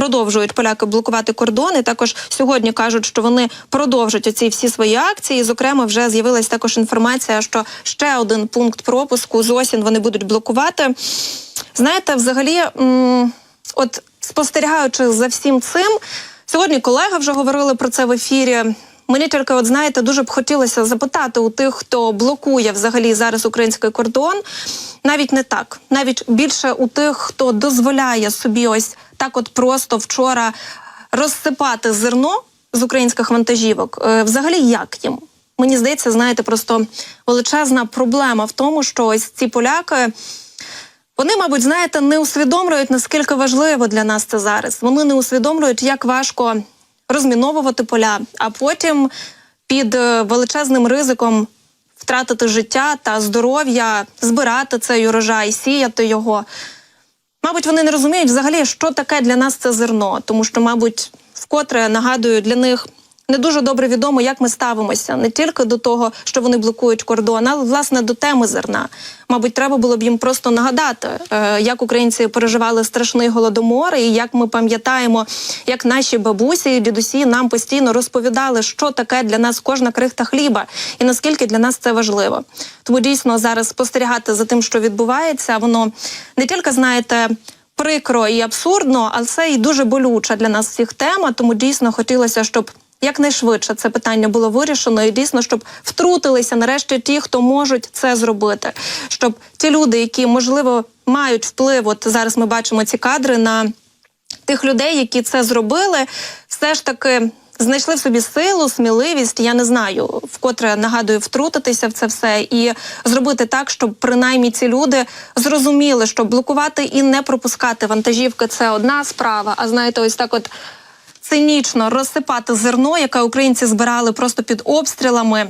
продовжують поляки блокувати кордони. Також сьогодні кажуть, що вони продовжать оці всі свої акції. Зокрема, вже з'явилась також інформація, що ще один пункт пропуску з осінь вони будуть блокувати. Знаєте, взагалі, от спостерігаючи за всім цим, сьогодні колеги вже говорили про це в ефірі. Мені тільки, от знаєте, дуже б хотілося запитати у тих, хто блокує взагалі зараз український кордон. Навіть не так, навіть більше у тих, хто дозволяє собі ось так, от просто вчора розсипати зерно з українських вантажівок. Е, Взагалі, як їм? Мені здається, знаєте, просто величезна проблема в тому, що ось ці поляки. Вони, мабуть, знаєте, не усвідомлюють, наскільки важливо для нас це зараз. Вони не усвідомлюють, як важко розміновувати поля, а потім під е, величезним ризиком втратити життя та здоров'я, збирати цей урожай, сіяти його. Мабуть, вони не розуміють взагалі, що таке для нас це зерно, тому що, мабуть, вкотре нагадую, для них не дуже добре відомо, як ми ставимося не тільки до того, що вони блокують кордон, але власне до теми зерна. Мабуть, треба було б їм просто нагадати, е, як українці переживали страшний голодомор, і як ми пам'ятаємо, як наші бабусі і дідусі нам постійно розповідали, що таке для нас кожна крихта хліба, і наскільки для нас це важливо. Тому дійсно зараз спостерігати за тим, що відбувається, воно не тільки знаєте. Прикро і абсурдно, але це і дуже болюча для нас всіх тема. Тому дійсно хотілося, щоб якнайшвидше це питання було вирішено, і дійсно, щоб втрутилися нарешті ті, хто можуть це зробити, щоб ті люди, які можливо мають вплив, от зараз ми бачимо ці кадри на тих людей, які це зробили, все ж таки. Знайшли в собі силу, сміливість, я не знаю, вкотре нагадую, втрутитися в це все і зробити так, щоб принаймні ці люди зрозуміли, що блокувати і не пропускати вантажівки це одна справа. А знаєте, ось так, от цинічно розсипати зерно, яке українці збирали просто під обстрілами.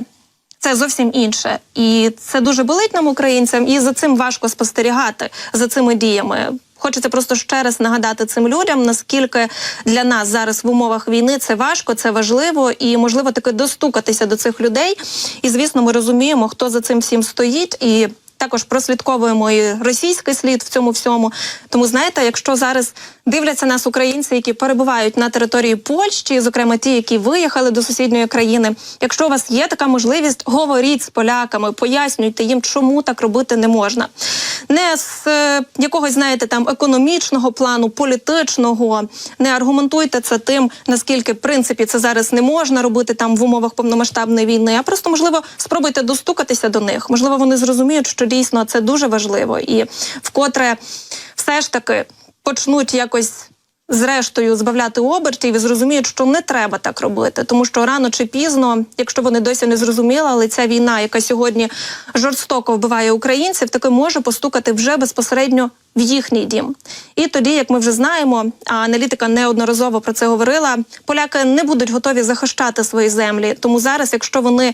Це зовсім інше, і це дуже болить нам, українцям, і за цим важко спостерігати за цими діями. Хочеться просто ще раз нагадати цим людям, наскільки для нас зараз в умовах війни це важко, це важливо, і можливо таки достукатися до цих людей. І звісно, ми розуміємо, хто за цим всім стоїть і. Також прослідковуємо і російський слід в цьому всьому. Тому знаєте, якщо зараз дивляться нас українці, які перебувають на території Польщі, зокрема ті, які виїхали до сусідньої країни. Якщо у вас є така можливість, говоріть з поляками, пояснюйте їм, чому так робити не можна. Не з е, якогось, знаєте, там економічного плану, політичного, не аргументуйте це тим, наскільки в принципі це зараз не можна робити там в умовах повномасштабної війни. А просто можливо спробуйте достукатися до них. Можливо, вони зрозуміють, що дійсно це дуже важливо, і вкотре все ж таки почнуть якось. Зрештою, збавляти обертів і зрозуміють, що не треба так робити, тому що рано чи пізно, якщо вони досі не зрозуміли, але ця війна, яка сьогодні жорстоко вбиває українців, таки може постукати вже безпосередньо в їхній дім. І тоді, як ми вже знаємо, а аналітика неодноразово про це говорила, поляки не будуть готові захищати свої землі. Тому зараз, якщо вони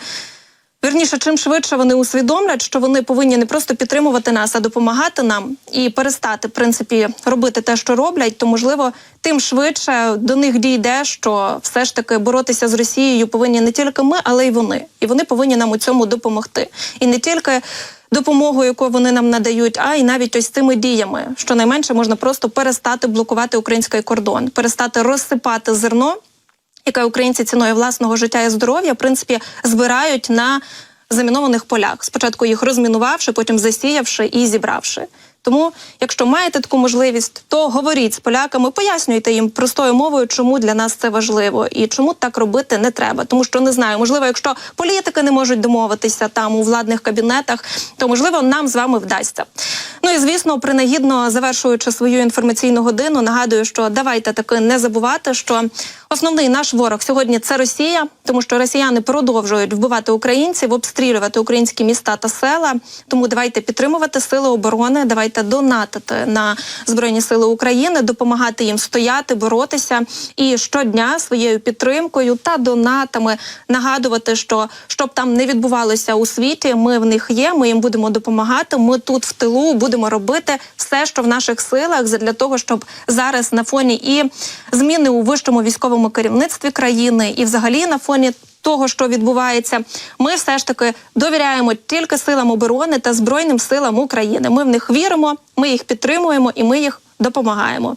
Вірніше, чим швидше вони усвідомлять, що вони повинні не просто підтримувати нас, а допомагати нам і перестати в принципі робити те, що роблять, то можливо, тим швидше до них дійде, що все ж таки боротися з Росією повинні не тільки ми, але й вони. І вони повинні нам у цьому допомогти. І не тільки допомогу, яку вони нам надають, а й навіть ось цими діями, що найменше можна просто перестати блокувати український кордон, перестати розсипати зерно яке українці ціною власного життя і здоров'я, в принципі, збирають на замінованих полях. Спочатку їх розмінувавши, потім засіявши і зібравши. Тому, якщо маєте таку можливість, то говоріть з поляками, пояснюйте їм простою мовою, чому для нас це важливо і чому так робити не треба. Тому що не знаю, можливо, якщо політики не можуть домовитися там у владних кабінетах, то можливо нам з вами вдасться. Ну і звісно, принагідно завершуючи свою інформаційну годину, нагадую, що давайте таки не забувати, що основний наш ворог сьогодні це Росія, тому що росіяни продовжують вбивати українців, обстрілювати українські міста та села. Тому давайте підтримувати сили оборони. Давайте донатити на збройні сили України, допомагати їм стояти, боротися і щодня своєю підтримкою та донатами нагадувати, що щоб там не відбувалося у світі, ми в них є. Ми їм будемо допомагати. Ми тут в тилу будемо робити все, що в наших силах, для того, щоб зараз на фоні і зміни у вищому військовому керівництві країни, і взагалі на фоні. Того, що відбувається, ми все ж таки довіряємо тільки силам оборони та збройним силам України. Ми в них віримо, ми їх підтримуємо і ми їх допомагаємо.